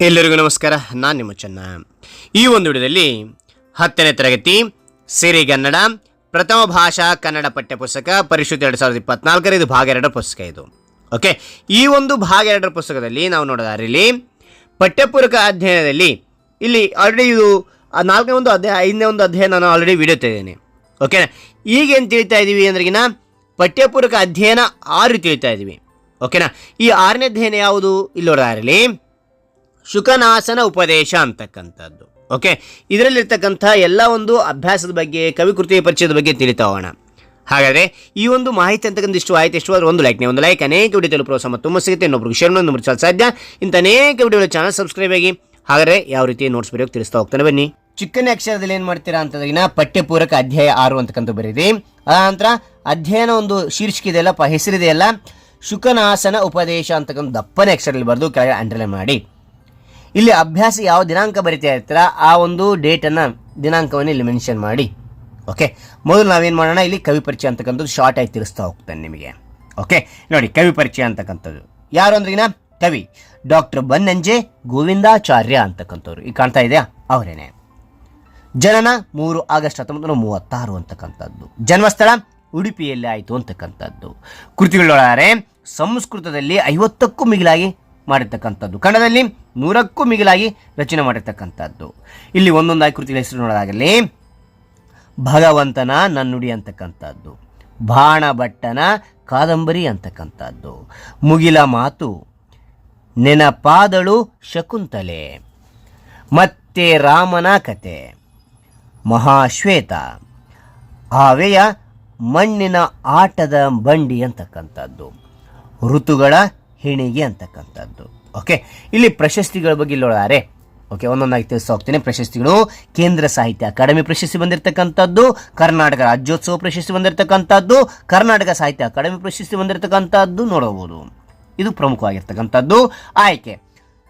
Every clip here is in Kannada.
ಎಲ್ಲರಿಗೂ ನಮಸ್ಕಾರ. ನಾನು ನಿಮ್ಮ ಚೆನ್ನ. ಈ ಒಂದು ವಿಡಿಯೋದಲ್ಲಿ ಹತ್ತನೇ ತರಗತಿ ಸಿರಿಗನ್ನಡ ಪ್ರಥಮ ಭಾಷಾ ಕನ್ನಡ ಪಠ್ಯಪುಸ್ತಕ ಪರಿಶುದ್ಧ ಎರಡು ಸಾವಿರದ ಇಪ್ಪತ್ನಾಲ್ಕರ ಇದು ಭಾಗ ಎರಡರ ಪುಸ್ತಕ ಇದು. ಓಕೆ ಈ ಒಂದು ಭಾಗ ಎರಡರ ಪುಸ್ತಕದಲ್ಲಿ ನಾವು ನೋಡೋದಾದ್ರೆ ಇಲ್ಲಿ ಪಠ್ಯಪೂರಕ ಅಧ್ಯಯನದಲ್ಲಿ ಇಲ್ಲಿ ಆಲ್ರೆಡಿ ಇದು ನಾಲ್ಕನೇ ಒಂದು ಅಧ್ಯಾಯ, ಐದನೇ ಒಂದು ಅಧ್ಯಾಯ ನಾನು ಆಲ್ರೆಡಿ ವಿಡಿಯೋ ತೆಗೆದೇನೆ ಓಕೆನಾ ಈಗೇನು ತಿಳಿತಾ ಇದ್ದೀವಿ ಅಂದ್ರಿಗಿನ ಪಠ್ಯಪೂರಕ ಅಧ್ಯಯನ ಆರು ತಿಳಿತಾ ಇದ್ದೀವಿ ಓಕೆನಾ ಈ ಆರನೇ ಅಧ್ಯಯನ ಯಾವುದು? ಇಲ್ಲಿ ನೋಡೋದಾರಲ್ಲಿ ಶುಕನಾಸನ ಉಪದೇಶ ಅಂತಕ್ಕಂಥದ್ದು. ಓಕೆ ಇದರಲ್ಲಿರ್ತಕ್ಕಂಥ ಎಲ್ಲ ಒಂದು ಅಭ್ಯಾಸದ ಬಗ್ಗೆ, ಕವಿಕೃತಿಯ ಪರಿಚಯದ ಬಗ್ಗೆ ತಿಳಿತಾ ಹೋಗೋಣ ಹಾಗಾದರೆ, ಈ ಒಂದು ಮಾಹಿತಿ ಅಂತಕ್ಕಂಥ ಇಷ್ಟು ಆಯ್ತು ಎಷ್ಟು ಆದರೆ ಒಂದು ಲೈಕ್ ನೀವು ಒಂದು ಲೈಕ್ ಅನೇಕ ವಿಡಿಯೋ ತಲುಪುವ ಪ್ರೋತ್ಸಾಹ ತುಂಬ ಸಿಗುತ್ತೆ. ಇನ್ನೊಬ್ರಿಗೆ ಶೇರ್ ಮುಚ್ಚಲು ಸಾಧ್ಯ? ಇಂಥ ಅನೇಕ ವಿಡಿಯೋಗಳ ಚಾನಲ್ ಸಬ್ಸ್ಕ್ರೈಬ್ ಆಗಿ. ಹಾಗಾದರೆ, ಯಾವ ರೀತಿ ನೋಟ್ಸ್ ಬರೆಯೋಕೆ ತಿಳಿಸ್ತಾ ಹೋಗ್ತಾನೆ ಬನ್ನಿ. ಚಿಕ್ಕನೇ ಅಕ್ಷರದಲ್ಲಿ ಏನು ಮಾಡ್ತೀರಾ ಅಂತಂದ್ರೆ ಪಠ್ಯಪೂರಕ ಅಧ್ಯಾಯ ಆರು ಅಂತಕ್ಕಂಥ ಬರೀರಿ. ನಂತರ ಅಧ್ಯಯನ ಒಂದು ಶೀರ್ಷಿಕೆ ಇದೆಯಲ್ಲ ಪ ಹೆಸರಿದೆಯಲ್ಲ? ಶುಕನಾಸನ ಉಪದೇಶ ಅಂತಕ್ಕಂಥ ದಪ್ಪನೇ ಅಕ್ಷರದಲ್ಲಿ ಬರೆದು ಕೆಳಗೆ ಅಂಡರ್ಲೈನ್ ಮಾಡಿ. ಇಲ್ಲಿ ಅಭ್ಯಾಸ ಯಾವ ದಿನಾಂಕ ಬರಿತಾ ಇರ್ತೀರ, ಆ ಒಂದು ಡೇಟನ್ನು ದಿನಾಂಕವನ್ನು ಇಲ್ಲಿ ಮೆನ್ಷನ್ ಮಾಡಿ. ಓಕೆ ಮೊದಲು ನಾವೇನು ಮಾಡೋಣ, ಇಲ್ಲಿ ಕವಿ ಪರಿಚಯ ಅಂತಕ್ಕಂಥದ್ದು ಶಾರ್ಟ್ ಆಗಿ ತಿಳಿಸ್ತಾ ಹೋಗ್ತಾನೆ ನಿಮಗೆ. ಓಕೆ ನೋಡಿ, ಕವಿ ಪರಿಚಯ ಅಂತಕ್ಕಂಥದ್ದು. ಯಾರು ಅಂದ್ರಿಗಿನ ಕವಿ. ಡಾಕ್ಟರ್ ಬನ್ನಂಜೆ ಗೋವಿಂದಾಚಾರ್ಯ ಅಂತಕ್ಕಂಥವ್ರು. ಈಗ ಕಾಣ್ತಾ ಇದೆಯಾ? ಅವರೇನೆ. ಜನನ ಮೂರು ಆಗಸ್ಟ್ ಹತ್ತೊಂಬತ್ತು ನೂರ ಮೂವತ್ತಾರು ಅಂತಕ್ಕಂಥದ್ದು. ಜನ್ಮಸ್ಥಳ ಉಡುಪಿಯಲ್ಲಿ ಆಯಿತು ಅಂತಕ್ಕಂಥದ್ದು. ಕೃತಿಗಳೊಳಗಾರೆ, ಸಂಸ್ಕೃತದಲ್ಲಿ ಐವತ್ತಕ್ಕೂ ಮಿಗಿಲಾಗಿ ಮಾಡಿರ್ತಕ್ಕಂಥದ್ದು. ಕನ್ನಡದಲ್ಲಿ ನೂರಕ್ಕೂ ಮಿಗಿಲಾಗಿ ರಚನೆ ಮಾಡಿರ್ತಕ್ಕಂಥದ್ದು. ಇಲ್ಲಿ ಒಂದೊಂದಾಗಿ ಕೃತಿಗಳ ಹೆಸರು ನೋಡೋದಾಗಲಿ, ಭಗವಂತನ ನನ್ನುಡಿ ಅಂತಕ್ಕಂಥದ್ದು, ಬಾಣಭಟ್ಟನ ಕಾದಂಬರಿ ಅಂತಕ್ಕಂಥದ್ದು, ಮುಗಿಲ ಮಾತು, ನೆನಪಾದಳು ಶಕುಂತಲೆ, ಮತ್ತೆ ರಾಮನ ಕತೆ, ಮಹಾಶ್ವೇತ ಆವೆಯ ಮಣ್ಣಿನ ಆಟದ ಬಂಡಿ ಅಂತಕ್ಕಂಥದ್ದು, ಋತುಗಳ ಹೆಣಿಗೆ ಅಂತಕ್ಕಂಥದ್ದು. ಓಕೆ ಇಲ್ಲಿ ಪ್ರಶಸ್ತಿಗಳ ಬಗ್ಗೆ ಇಲ್ಲೋಳಾರೆ ಓಕೆ ಒಂದೊಂದಾಗಿ ತಿಳಿಸ್ತಾ ಹೋಗ್ತೀನಿ ಪ್ರಶಸ್ತಿಗಳು ಕೇಂದ್ರ ಸಾಹಿತ್ಯ ಅಕಾಡೆಮಿ ಪ್ರಶಸ್ತಿ ಬಂದಿರತಕ್ಕಂಥದ್ದು, ಕರ್ನಾಟಕ ರಾಜ್ಯೋತ್ಸವ ಪ್ರಶಸ್ತಿ ಬಂದಿರತಕ್ಕಂಥದ್ದು, ಕರ್ನಾಟಕ ಸಾಹಿತ್ಯ ಅಕಾಡೆಮಿ ಪ್ರಶಸ್ತಿ ಬಂದಿರತಕ್ಕಂಥದ್ದು ನೋಡಬಹುದು. ಇದು ಪ್ರಮುಖವಾಗಿರ್ತಕ್ಕಂಥದ್ದು. ಆಯ್ಕೆ.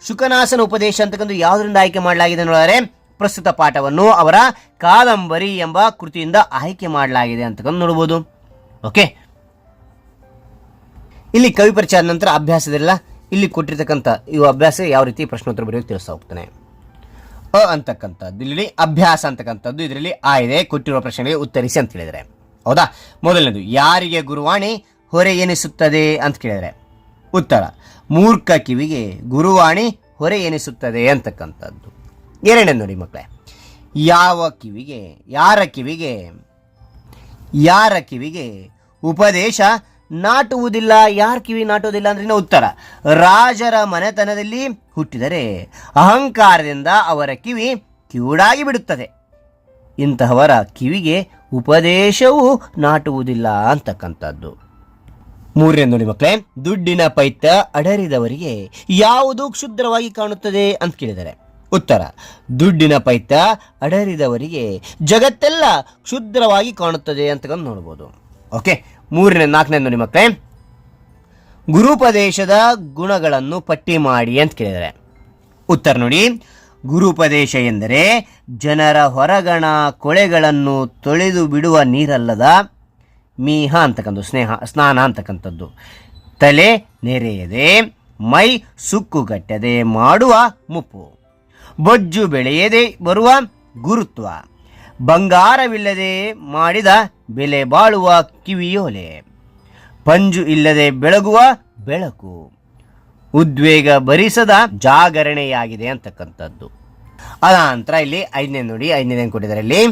ಶುಕನಾಸನ ಉಪದೇಶ ಅಂತಕ್ಕಂಥ ಯಾವುದರಿಂದ ಆಯ್ಕೆ ಮಾಡಲಾಗಿದೆ ನೋಡಿದರೆ ಪ್ರಸ್ತುತ ಪಾಠವನ್ನು ಅವರ ಕಾದಂಬರಿ ಎಂಬ ಕೃತಿಯಿಂದ ಆಯ್ಕೆ ಮಾಡಲಾಗಿದೆ ಅಂತಕ್ಕಂಥ ನೋಡ್ಬೋದು ಓಕೆ ಇಲ್ಲಿ ಕವಿ ಪರಿಚಯ ನಂತರ ಅಭ್ಯಾಸದೆಲ್ಲ ಇಲ್ಲಿ ಕೊಟ್ಟಿರ್ತಕ್ಕಂಥ ಈ ಅಭ್ಯಾಸ ಯಾವ ರೀತಿ ಪ್ರಶ್ನೋತ್ತರ ಬರೆಯೋದು ತಿಳಿಸ್ತಾ ಹೋಗ್ತಾನೆ. ಅ ಅಂತಕ್ಕಂಥದ್ದು ಇಲ್ಲಿ ಅಭ್ಯಾಸ ಅಂತಕ್ಕಂಥದ್ದು, ಇದರಲ್ಲಿ ಆ ಇದೆ, ಕೊಟ್ಟಿರುವ ಪ್ರಶ್ನೆಗೆ ಉತ್ತರಿಸಿ ಅಂತ ಹೇಳಿದರೆ. ಹೌದಾ? ಮೊದಲನೇದು, ಯಾರಿಗೆ ಗುರುವಾಣಿ ಹೊರೆ ಎನಿಸುತ್ತದೆ ಅಂತ ಕೇಳಿದರೆ. ಉತ್ತರ, ಮೂರ್ಖ ಕಿವಿಗೆ ಗುರುವಾಣಿ ಹೊರೆ ಎನಿಸುತ್ತದೆ ಅಂತಕ್ಕಂಥದ್ದು. ಎರಡನೇ ನೋಡಿ ಮಕ್ಕಳೇ, ಯಾವ ಕಿವಿಗೆ, ಯಾರ ಕಿವಿಗೆ ಯಾರ ಕಿವಿಗೆ ಉಪದೇಶ ನಾಟುವುದಿಲ್ಲ, ಯಾರ ಕಿವಿ ನಾಟುವುದಿಲ್ಲ ಅಂದ್ರಿನ ಉತ್ತರ. ರಾಜರ ಮನೆತನದಲ್ಲಿ ಹುಟ್ಟಿದರೆ ಅಹಂಕಾರದಿಂದ ಅವರ ಕಿವಿ ಕಿವುಡಾಗಿ ಬಿಡುತ್ತದೆ. ಇಂತಹವರ ಕಿವಿಗೆ ಉಪದೇಶವೂ ನಾಟುವುದಿಲ್ಲ ಅಂತಕ್ಕಂಥದ್ದು. ಮೂರನೇ ನೋಡಿ ಮಕ್ಕಳೇ, ದುಡ್ಡಿನ ಪೈತ ಅಡರಿದವರಿಗೆ ಯಾವುದು ಕ್ಷುದ್ರವಾಗಿ ಕಾಣುತ್ತದೆ ಅಂತ ಕೇಳಿದರೆ, ಉತ್ತರ, ದುಡ್ಡಿನ ಪೈತ ಅಡರಿದವರಿಗೆ ಜಗತ್ತೆಲ್ಲ ಕ್ಷುದ್ರವಾಗಿ ಕಾಣುತ್ತದೆ ಅಂತಕ್ಕಂಥ ನೋಡ್ಬೋದು. ಓಕೆ ಮೂರನೇ, ನಾಲ್ಕನೇ ನೋಡಿ ಮಕ್ಕಳೇ ಗುರುಪದೇಶದ ಗುಣಗಳನ್ನು ಪಟ್ಟಿ ಮಾಡಿ ಅಂತ ಕೇಳಿದರೆ ಉತ್ತರ ನೋಡಿ. ಗುರುಪದೇಶ ಎಂದರೆ ಜನರ ಹೊರಗಣ ಕೊಳೆಗಳನ್ನು ತೊಳೆದು ಬಿಡುವ ನೀರಲ್ಲದ ಮೀಹ ಅಂತಕ್ಕಂಥ ಸ್ನೇಹ, ಸ್ನಾನ ಅಂತಕ್ಕಂಥದ್ದು. ತಲೆ ನೆರೆಯದೆ, ಮೈ ಸುಕ್ಕುಗಟ್ಟದೆ ಮಾಡುವ ಮುಪ್ಪು. ಬೊಜ್ಜು ಬೆಳೆಯದೆ ಬರುವ ಗುರುತ್ವ. ಬಂಗಾರವಿಲ್ಲದೆ ಮಾಡಿದ ಬೆಲೆ ಬಾಳುವ ಕಿವಿಯೋಲೆ. ಪಂಜು ಇಲ್ಲದೆ ಬೆಳಗುವ ಬೆಳಕು. ಉದ್ವೇಗ ಭರಿಸದ ಜಾಗರಣೆಯಾಗಿದೆ ಅಂತಕ್ಕಂಥದ್ದು. ಅದ ನಂತರ ಇಲ್ಲಿ ಐದನೇ ನುಡಿ, ಐದನೇ ಕೊಟ್ಟಿದ್ದಾರೆ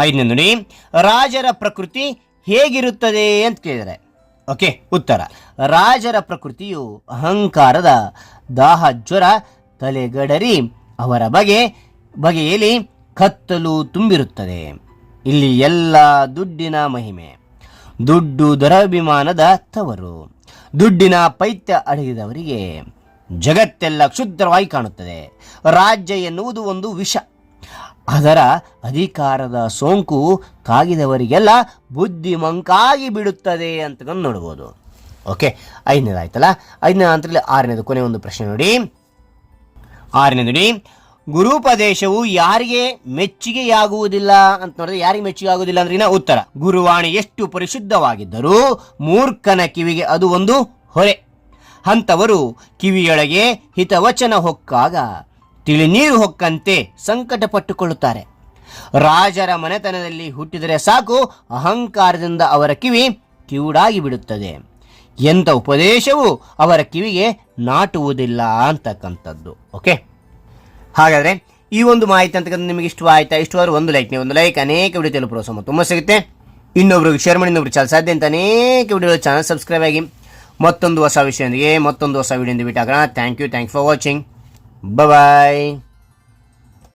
ಐದನೇ ನುಡಿ, ರಾಜರ ಪ್ರಕೃತಿ ಹೇಗಿರುತ್ತದೆ ಅಂತ ಕೇಳಿದರೆ. ಓಕೆ, ಉತ್ತರ. ರಾಜರ ಪ್ರಕೃತಿಯು ಅಹಂಕಾರದ ದಾಹ ಜ್ವರ ತಲೆಗಡರಿ ಅವರ ಬಗೆ, ಬಗೆಯಲ್ಲಿ ಕತ್ತಲು ತುಂಬಿರುತ್ತದೆ. ಇಲ್ಲಿ ಎಲ್ಲ ದುಡ್ಡಿನ ಮಹಿಮೆ. ದುಡ್ಡು ದರಾಭಿಮಾನದ ತವರು. ದುಡ್ಡಿನ ಪೈತ್ಯ ಅಡಗಿದವರಿಗೆ ಜಗತ್ತೆಲ್ಲ ಕ್ಷುದ್ರವಾಗಿ ಕಾಣುತ್ತದೆ. ರಾಜ್ಯ ಎನ್ನುವುದು ಒಂದು ವಿಷ. ಅದರ ಅಧಿಕಾರದ ಸೋಂಕು ಕಾಗಿದವರಿಗೆಲ್ಲ ಬುದ್ಧಿಮಂಕಾಗಿ ಬಿಡುತ್ತದೆ ಅಂತ ನೋಡ್ಬೋದು. ಓಕೆ, ಐದನೇದಾಯ್ತಲ್ಲ? ಐದನೇ ನಂತರದಲ್ಲಿ ಆರನೇದು ಕೊನೆ ಒಂದು ಪ್ರಶ್ನೆ ನೋಡಿ. ಆರನೇ ನೋಡಿ. ಗುರುಪದೇಶವು ಯಾರಿಗೆ ಮೆಚ್ಚುಗೆಯಾಗುವುದಿಲ್ಲ ಅಂತ ನೋಡಿದ್ರೆ ಯಾರಿಗೆ ಮೆಚ್ಚುಗೆ ಆಗುವುದಿಲ್ಲ ಅಂದ್ರೆ ಉತ್ತರ. ಗುರುವಾಣಿ ಎಷ್ಟು ಪರಿಶುದ್ಧವಾಗಿದ್ದರೂ ಮೂರ್ಖನ ಕಿವಿಗೆ ಅದು ಒಂದು ಹೊರೆ. ಅಂಥವರು ಕಿವಿಯೊಳಗೆ ಹಿತವಚನ ಹೊಕ್ಕಾಗ ತಿಳಿನೀರು ಹೊಕ್ಕಂತೆ ಸಂಕಟ ಪಟ್ಟುಕೊಳ್ಳುತ್ತಾರೆ ರಾಜರ ಮನೆತನದಲ್ಲಿ ಹುಟ್ಟಿದರೆ ಸಾಕು, ಅಹಂಕಾರದಿಂದ ಅವರ ಕಿವಿ ಕಿವುಡಾಗಿ ಬಿಡುತ್ತದೆ. ಎಂಥ ಉಪದೇಶವು ಅವರ ಕಿವಿಗೆ ನಾಟುವುದಿಲ್ಲ ಅಂತಕ್ಕಂಥದ್ದು. ಓಕೆ ಹಾಗಾದರೆ ಈ ಒಂದು ಮಾಹಿತಿ ಅಂತಕ್ಕಂಥ ನಿಮಗೆ ಇಷ್ಟವಾಯ್ತಾ ಅವರು ಒಂದು ಲೈಕ್ ನೀವು ಒಂದು ಲೈಕ್ ಅನೇಕ ವಿಡಿಯೋ ತಲುಪುವ ಸಮ ತುಂಬ ಸಿಗುತ್ತೆ. ಇನ್ನೊಬ್ರಿಗೆ ಶೇರ್ ಮಾಡಿ ಇನ್ನೊಬ್ರು ಚಾಲ್. ಸಾಧ್ಯ ಅಂತ ಅನೇಕ ವಿಡಿಯೋ ಚಾನಲ್ ಸಬ್ಸ್ಕ್ರೈಬ್ ಆಗಿ ಮತ್ತೊಂದು ಹೊಸ ವಿಷಯದೊಂದಿಗೆ, ಮತ್ತೊಂದು ಹೊಸ video ಬಿಟ್ಟಾಗೋಣ thank you thank for watching bye